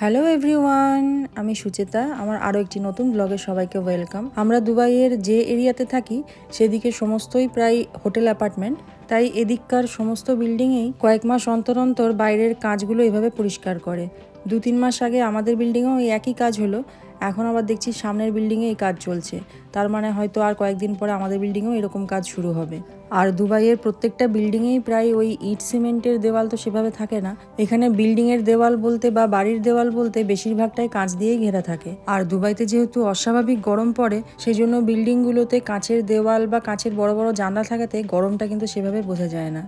Hello everyone আমি সুচেতা। আমার আরও একটি নতুন ব্লগে সবাইকে ওয়েলকাম আমরা দুবাইয়ের যে এরিয়াতে থাকি, সেদিকে সমস্তই প্রায় হোটেল অ্যাপার্টমেন্ট তাই এদিককার সমস্ত বিল্ডিংয়েই কয়েক মাস অন্তর অন্তর বাইরের কাজগুলো এভাবে পরিষ্কার করে। দু তিন মাস আগে আমাদের বিল্ডিংয়েও এই একই কাজ হলো। এখন আবার দেখছি সামনের বিল্ডিংয়ে এই কাজ চলছে। তার মানে হয়তো আর কয়েকদিন পরে আমাদের বিল্ডিংয়েও এরকম কাজ শুরু হবে। আর দুবাইয়ের প্রত্যেকটা বিল্ডিংয়েই প্রায় ওই ইট সিমেন্টের দেওয়াল তো সেভাবে থাকে না। এখানে বিল্ডিংয়ের দেওয়াল বলতে বা বাড়ির দেওয়াল বলতে বেশিরভাগটাই কাঁচ দিয়েই ঘেরা থাকে। আর দুবাইতে যেহেতু অস্বাভাবিক গরম পড়ে সেই জন্য বিল্ডিংগুলোতে কাঁচের দেওয়াল বা কাঁচের বড় বড় জানলা থাকাতে গরমটা কিন্তু সেভাবে বোঝা যায় না।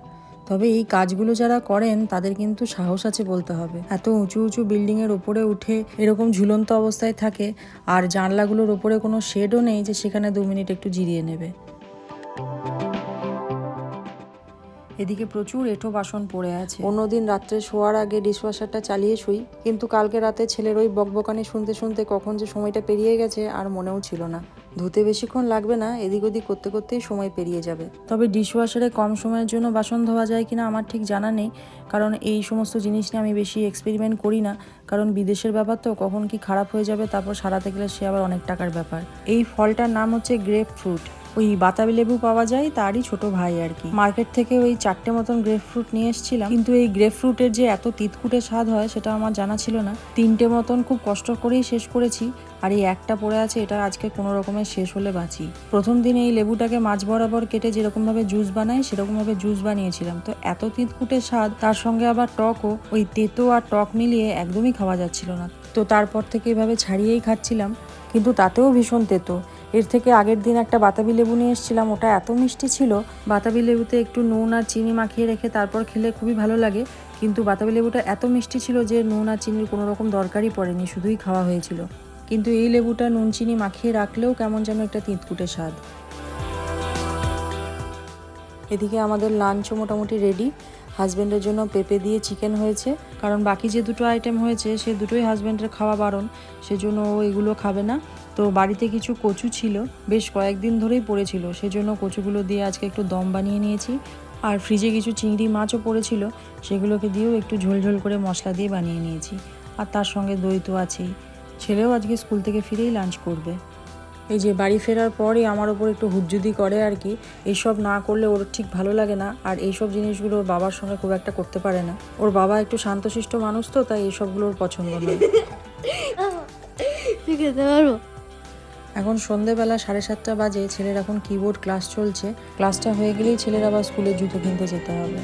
তবে এই কাজগুলো যারা করেন, তাদের কিন্তু সাহস আছে বলতে হবে। এত উঁচু উঁচু বিল্ডিংয়ের ওপরে উঠে এরকম ঝুলন্ত অবস্থায় থাকে, আর জানলাগুলোর ওপরে কোনো শেডও নেই যে সেখানে দু মিনিট একটু জিরিয়ে নেবে। এদিকে প্রচুর এঁঠো বাসন পড়ে আছে। অন্যদিন রাত্রে শোয়ার আগে ডিশওয়াশারটা চালিয়ে শুই, কিন্তু কালকে রাতে ছেলের ওই বকবকানি শুনতে শুনতে কখন যে সময়টা পেরিয়ে গেছে আর মনেও ছিল না। ধুতে বেশিক্ষণ লাগবে না, এদিক ওদিক করতে করতেই সময় পেরিয়ে যাবে। তবে ডিশওয়াশারে কম সময়ের জন্য বাসন ধোয়া যায় কিনা আমার ঠিক জানা নেই, কারণ এই সমস্ত জিনিস নিয়ে আমি বেশি এক্সপেরিমেন্ট করি না। কারণ বিদেশের ব্যাপার তো, কখন কি খারাপ হয়ে যাবে, তারপর সারাতে গেলে সে আবার অনেক টাকার ব্যাপার। এই ফলটার নাম হচ্ছে গ্রেপ ফ্রুট ওই বাতাবি লেবু পাওয়া যায়, তারই ছোট ভাই আর কি। মার্কেট থেকে ওই চারটে মতন গ্রেপ ফ্রুট নিয়ে এসেছিলাম। কিন্তু এই গ্রেপ ফ্রুটের যে এত তিতকুটে স্বাদ হয়, সেটা আমার জানা ছিল না। তিনটে মতন খুব কষ্ট করেই শেষ করেছি, আর এই একটা পড়ে আছে, এটা আজকে কোনো রকমের শেষ হলে বাঁচি। প্রথম দিন এই লেবুটাকে মাছ বরাবর কেটে যেরকমভাবে জুস বানাই, সেরকমভাবে জুস বানিয়েছিলাম। তো এত তিতকুটে স্বাদ, তার সঙ্গে আবার টকও, ওই তেতো আর টক মিলিয়ে একদমই খাওয়া যাচ্ছিল না। তো তারপর থেকে এভাবে ছাড়িয়েই খাচ্ছিলাম, কিন্তু তাতেও ভীষণ তেতো। এর থেকে আগের দিন একটা বাতাবি লেবু নিয়ে এসেছিলাম, ওটা এত মিষ্টি ছিল। বাতাবি লেবুতে একটু নুন আর চিনি মাখিয়ে রেখে তারপর খেলে খুবই ভালো লাগে। কিন্তু বাতাবি লেবুটা এত মিষ্টি ছিল যে নুন আর চিনির কোনো রকম দরকারই পড়েনি, শুধুই খাওয়া হয়েছিল। কিন্তু এই লেবুটা নুন, চিনি মাখিয়ে রাখলেও কেমন যেন একটা তিঁতকুটে স্বাদ। এদিকে আমাদের লাঞ্চও মোটামুটি রেডি। হাজব্যান্ডের জন্য পেঁপে দিয়ে চিকেন হয়েছে। কারণ বাকি যে দুটো আইটেম হয়েছে, সে দুটোই হাজব্যান্ডের খাওয়া বারণ। সেজন্য ও এগুলো খাবে না। তো বাড়িতে কিছু কচু ছিল, বেশ কয়েকদিন ধরেই পড়েছিল। সেজন্য কচুগুলো দিয়ে আজকে একটু দম বানিয়ে নিয়েছি। আর ফ্রিজে কিছু চিংড়ি মাছও পড়েছিল। সেগুলোকে দিয়েও একটু ঝোল ঝোল করে মশলা দিয়ে বানিয়ে নিয়েছি। আর তার সঙ্গে দই তো আছেই। ছেলেও আজকে স্কুল থেকে ফিরেই লাঞ্চ করবে। এই যে বাড়ি ফেরার পরে আমার ওপর একটু হুজ্জুদি করে আর কি। এইসব না করলে ওর ঠিক ভালো লাগে না। আর এইসব জিনিসগুলো ওর বাবার সঙ্গে খুব একটা করতে পারে না। ওর বাবা একটু শান্তশিষ্ট মানুষ তো তাই এইসবগুলো ওর পছন্দ নয়। এখন সন্ধেবেলা সাড়ে সাতটা বাজে ছেলের এখন কিবোর্ড ক্লাস চলছে। ক্লাসটা হয়ে গেলেই ছেলের আবার স্কুলে জুতো কিনতে যেতে হবে।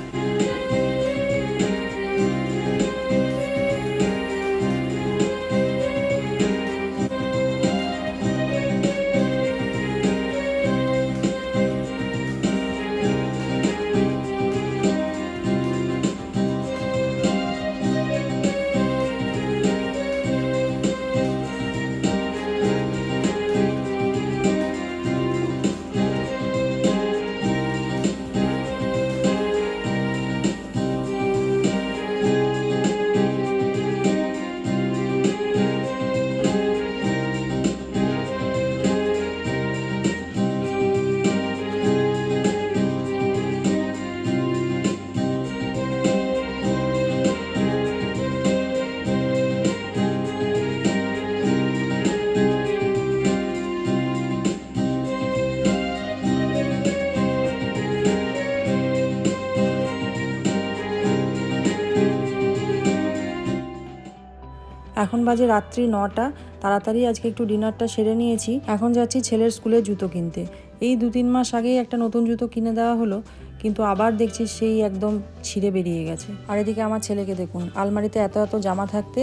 এখন বাজে রাত্রি নটা, তাড়াতাড়ি আজকে একটু ডিনারটা সেরে নিয়েছি। এখন যাচ্ছি ছেলের স্কুলে জুতো কিনতে। এই দু তিন মাস আগেই একটা নতুন জুতো কিনে দেওয়া হলো, কিন্তু আবার দেখছি সেই একদম ছিঁড়ে বেরিয়ে গেছে। আর এদিকে আমার ছেলেকে দেখুন, আলমারিতে এত এত জামা থাকতে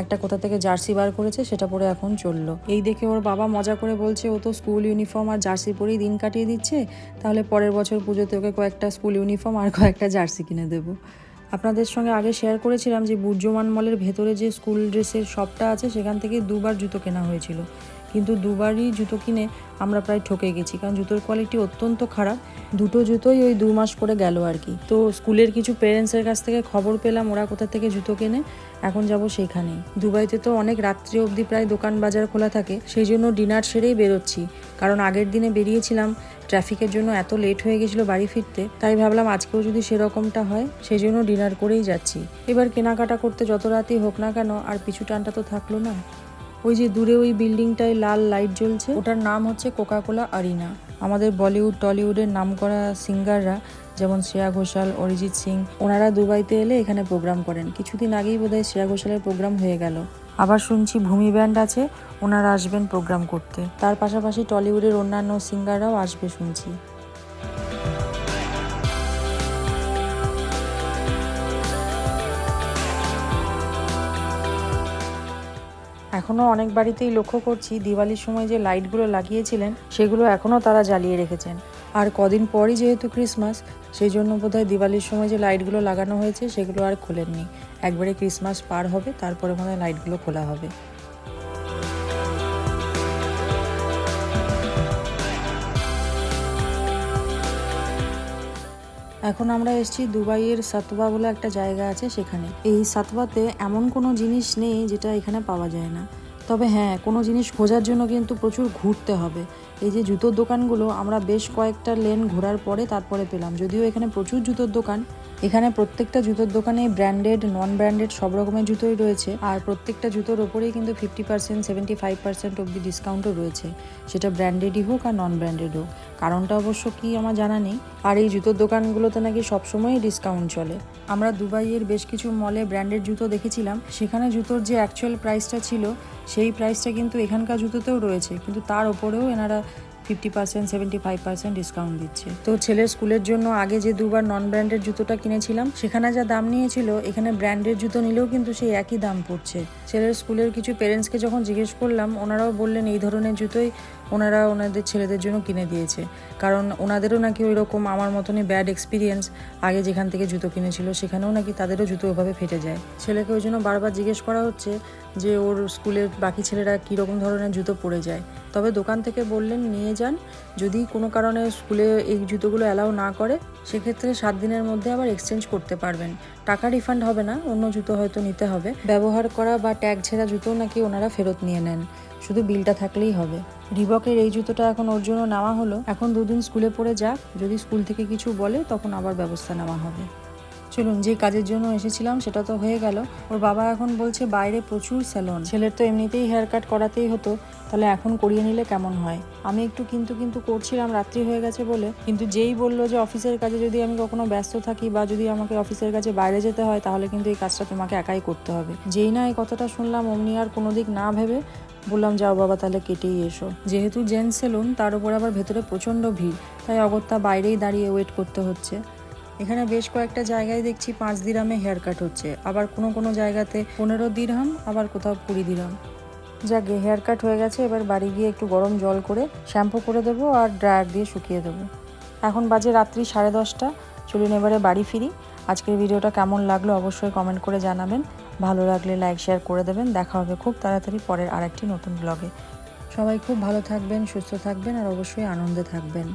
একটা কোথা থেকে জার্সি বার করেছে সেটা পরে এখন চলল। এই দেখে ওর বাবা মজা করে বলছে, ও তো স্কুল ইউনিফর্ম আর জার্সি পরেই দিন কাটিয়ে দিচ্ছে, তাহলে পরের বছর পুজোতে ওকে কয়েকটা স্কুল ইউনিফর্ম আর কয়েকটা জার্সি কিনে দেবো। আপনাদের সঙ্গে আগে শেয়ার করেছিলাম যে বুর্জমান মলের ভেতরে যে স্কুল ড্রেসের শপটা আছে, সেখান থেকে দুবার জুতো কেনা হয়েছিল। কিন্তু দুবারই জুতো কিনে আমরা প্রায় ঠকে গেছি, কারণ জুতোর কোয়ালিটি অত্যন্ত খারাপ। দুটো জুতোই ওই দু মাস করে গেল আর কি। তো স্কুলের কিছু পেরেন্টসের কাছ থেকে খবর পেলাম, ওরা কোথা থেকে জুতো কেনে, এখন যাব সেখানেই। দুবাইতে তো অনেক রাত্রি অবধি প্রায় দোকান বাজার খোলা থাকে, সেই জন্য ডিনার সেরেই বেরোচ্ছি। কারণ আগের দিনে বেরিয়েছিলাম ট্রাফিকের জন্য এত লেট হয়ে গেছিল বাড়ি ফিরতে, তাই ভাবলাম আজকেও যদি সেরকমটা হয়, সেই জন্য ডিনার করেই যাচ্ছি। এবার কেনাকাটা করতে যত রাতই হোক না কেন, আর পিছু টানটা তো থাকল না। ওই যে দূরে ওই বিল্ডিংটায় লাল লাইট জ্বলছে। ওটার নাম হচ্ছে কোকাকোলা আরিনা আমাদের বলিউড টলিউডের নামকরা সিঙ্গাররা যেমন শ্রেয়া ঘোষাল, অরিজিৎ সিং, ওনারা দুবাইতে এলে এখানে প্রোগ্রাম করেন। কিছুদিন আগেই বোধহয় শ্রেয়া ঘোষালের প্রোগ্রাম হয়ে গেল। আবার শুনছি ভূমি ব্যান্ড আছে, ওনারা আসবেন প্রোগ্রাম করতে। তার পাশাপাশি টলিউডের অন্যান্য সিঙ্গাররাও আসবে শুনছি। এখনও অনেক বাড়িতেই লক্ষ্য করছি দিওয়ালির সময় যে লাইটগুলো লাগিয়েছিলেন, সেগুলো এখনও তারা জ্বালিয়ে রেখেছেন। আর কদিন পরই যেহেতু ক্রিসমাস সেই জন্য বোধহয় দিওয়ালির সময় যে লাইটগুলো লাগানো হয়েছে, সেগুলো আর খোলেননি। একবারে ক্রিসমাস পার হবে, তারপরে মনে হয় লাইটগুলো খোলা হবে। এখন আমরা এসেছি দুবাইয়ের সাতবা বলে একটা জায়গা আছে সেখানে। এই সাতবাতে এমন কোনো জিনিস নেই যেটা এখানে পাওয়া যায় না। তবে হ্যাঁ কোনো জিনিস খোঁজার জন্য কিন্তু প্রচুর ঘুরতে হবে। এই যে জুতোর দোকানগুলো, আমরা বেশ কয়েকটা লেন ঘোরার পরে তারপরে পেলাম। যদিও এখানে প্রচুর জুতোর দোকান এখানে প্রত্যেকটা জুতোর দোকানে ব্র্যান্ডেড নন ব্র্যান্ডেড সব রকমের জুতোই রয়েছে। আর প্রত্যেকটা জুতোর ওপরেই কিন্তু fifty percent seventy five percent অব্দি ডিসকাউন্টও রয়েছে। সেটা ব্র্যান্ডেডই হোক আর নন ব্র্যান্ডেড হোক। কারণটা অবশ্য কি আমার জানা নেই। আর এই জুতোর দোকানগুলোতে নাকি সবসময়ই ডিসকাউন্ট চলে। আমরা দুবাইয়ের বেশ কিছু মলে ব্র্যান্ডেড জুতো দেখেছিলাম। সেখানে জুতোর যে অ্যাকচুয়াল প্রাইসটা ছিল, সেই প্রাইসটা কিন্তু এখানকার জুতোতেও রয়েছে। কিন্তু তার ওপরেও এনারা fifty percent, seventy five percent discount দিচ্ছে। তো ছেলের স্কুলের জন্য আগে যে দুবার নন ব্র্যান্ডের জুতোটা কিনেছিলাম, সেখানে যা দাম নিয়েছিল, এখানে ব্র্যান্ডের জুতো নিলেও কিন্তু সেই একই দাম পড়ছে। ছেলের স্কুলের কিছু পেরেন্টসকে যখন জিজ্ঞেস করলাম, ওনারাও বললেন, এই ধরনের জুতোই ওনারা ওনাদের ছেলেদের জন্য কিনে দিয়েছে। কারণ ওনাদেরও নাকি ওই রকম আমার মতনই ব্যাড এক্সপিরিয়েন্স আগে যেখান থেকে জুতো কিনেছিল, সেখানেও নাকি তাদেরও জুতো ওভাবে ফেটে যায়। ছেলেকে ওই জন্য বারবার জিজ্ঞেস করা হচ্ছে যে ওর স্কুলের বাকি ছেলেরা কীরকম ধরনের জুতো পরে যায়। তবে দোকান থেকে বললেন, নিয়ে যান। যদি কোনো কারণে স্কুলে এই জুতোগুলো অ্যালাউ না করে সেক্ষেত্রে সাত দিনের মধ্যে আবার এক্সচেঞ্জ করতে পারবেন। টাকা রিফান্ড হবে না, অন্য জুতো হয়তো নিতে হবে। ব্যবহার করা বা ট্যাগ ছেঁড়া জুতো নাকি ওনারা ফেরত নিয়ে নেন। শুধু বিলটা থাকলেই হবে। রিবকের এই জুতোটা এখন ওর জন্য নেওয়া হলো। এখন দুদিন স্কুলে পড়ে যাক। যদি স্কুল থেকে কিছু বলে, তখন আবার ব্যবস্থা নেওয়া হবে। চলুন যে কাজের জন্য এসেছিলাম, সেটা তো হয়ে গেল। ওর বাবা এখন বলছে, বাইরে প্রচুর স্যালন ছেলের তো এমনিতেই হেয়ার কাট করাতেই হতো, তাহলে এখন করিয়ে নিলে কেমন হয়? আমি একটু কিন্তু কিন্তু করছিলাম, রাত্রি হয়ে গেছে বলে। কিন্তু যেই বলল যে, অফিসের কাজে যদি আমি কখনো ব্যস্ত থাকি বা যদি আমাকে অফিসের কাছে বাইরে যেতে হয়, তাহলে কিন্তু এই কাজটা তোমাকে একাই করতে হবে। যেই না এই কথাটা শুনলাম, অমনি আর কোনো দিক না ভেবে বললাম, যাও বাবা, তাহলে কেটেই এসো। যেহেতু জেন্টস সেলুন তার উপর আবার ভেতরে প্রচণ্ড ভিড়, তাই অগত্যা বাইরেই দাঁড়িয়ে ওয়েট করতে হচ্ছে। এখানে বেশ কয়েকটা জায়গায় দেখছি পাঁচ দিরামে হেয়ার কাট হচ্ছে। আবার কোনো কোনো জায়গাতে পনেরো দিরহাম আবার কোথাও কুড়ি দিরহাম যাকে হেয়ার কাট হয়ে গেছে, এবার বাড়ি গিয়ে একটু গরম জল করে শ্যাম্পু করে দেবো আর ড্রায়ার দিয়ে শুকিয়ে দেবো। এখন বাজে রাত্রি সাড়ে দশটা, চলুন এবারে বাড়ি ফিরি। আজকের ভিডিওটা কেমন লাগল অবশ্যই কমেন্ট করে জানাবেন। ভালো লাগলে লাইক শেয়ার করে দেবেন। দেখা হবে খুব তাড়াতাড়ি পরের আরেকটি নতুন ব্লগে সবাই খুব ভালো থাকবেন, সুস্থ থাকবেন আর অবশ্যই আনন্দে থাকবেন।